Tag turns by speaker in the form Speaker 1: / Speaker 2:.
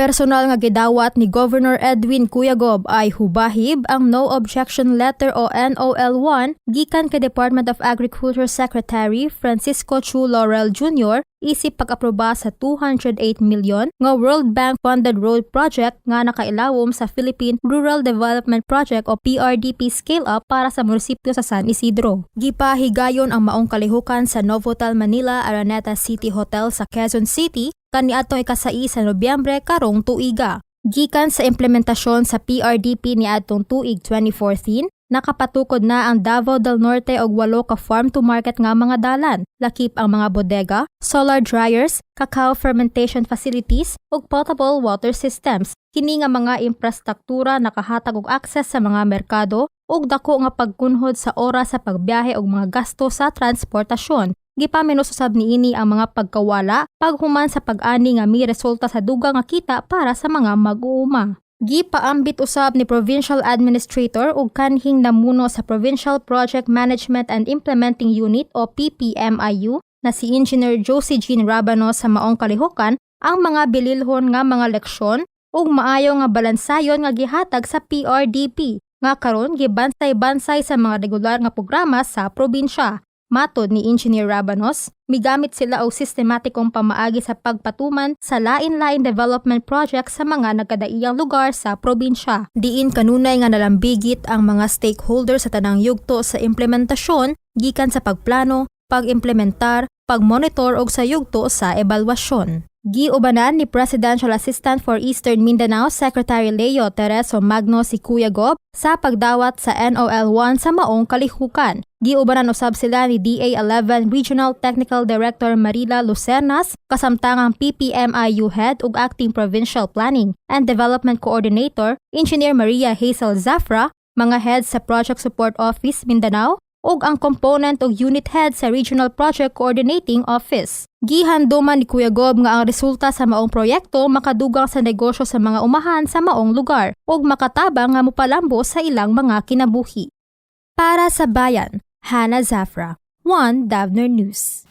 Speaker 1: Personal nga gidawat ni Governor Edwin Cuyagob ay hubahib ang No Objection Letter o NOL1 gikan kay Department of Agriculture Secretary Francisco Chu Laurel Jr. isip pag-aproba sa 208 milyon nga World Bank funded road project nga nakailawom sa Philippine Rural Development Project o PRDP Scale Up para sa munisipyo sa San Isidro. Gipahigayon ang maong kalihukan sa Novotel Manila Araneta City Hotel sa Quezon City kaniadtong ikasai sa Nobyembre karong tuiga. Gikan sa implementasyon sa PRDP ni atong tuig 2014, nakapatukod na ang Davao del Norte og walo ka farm to market nga mga dalan, lakip ang mga bodega, solar dryers, cacao fermentation facilities ug potable water systems. Kini nga mga infrastruktura nakahatag og access sa mga merkado ug dako nga pagkunhod sa oras sa pagbiyahe ug mga gasto sa transportasyon. Gipaminususab niini ang mga pagkawala paghuman sa pag-ani nga mi resulta sa dugang nga kita para sa mga mag-uuma. Gipaambit usab ni Provincial Administrator ug kanhing namuno sa Provincial Project Management and Implementing Unit o PPMIU na si Engineer Josie Jean Rabano sa maong kalihukan ang mga bililhon nga mga leksyon ug maayo nga balansayon nga gihatag sa PRDP nga karon gibansay-bansay sa mga regular nga programa sa probinsya. Matod ni Engineer Rabanos, migamit sila og sistematikong pamaagi sa pagpatuman sa lain-lain development project sa mga nagkadaiyang lugar sa probinsya. Diin kanunay nga nalambigit ang mga stakeholders sa tanang yugto sa implementasyon gikan sa pagplano, pag-implementar, pag-monitor og sa yugto sa ebalwasyon. Giubanan ni Presidential Assistant for Eastern Mindanao Secretary Leo Tereso Magno si Kuya Gob sa pagdawat sa NOL1 sa maong kalihukan. Giubanan usab sila ni DA11 Regional Technical Director Marila Lucernas, kasamtangang PPMIU Head ug Acting Provincial Planning and Development Coordinator Engineer Maria Hazel Zafra, mga heads sa Project Support Office Mindanao, ug ang component og unit head sa Regional Project Coordinating Office. Gihanduman ni Kuya Gob nga ang resulta sa maong proyekto makadugang sa negosyo sa mga umahan sa maong lugar ug makatabang nga mopalambo sa ilang mga kinabuhi. Para sa bayan, Hannah Zafra, One Davner News.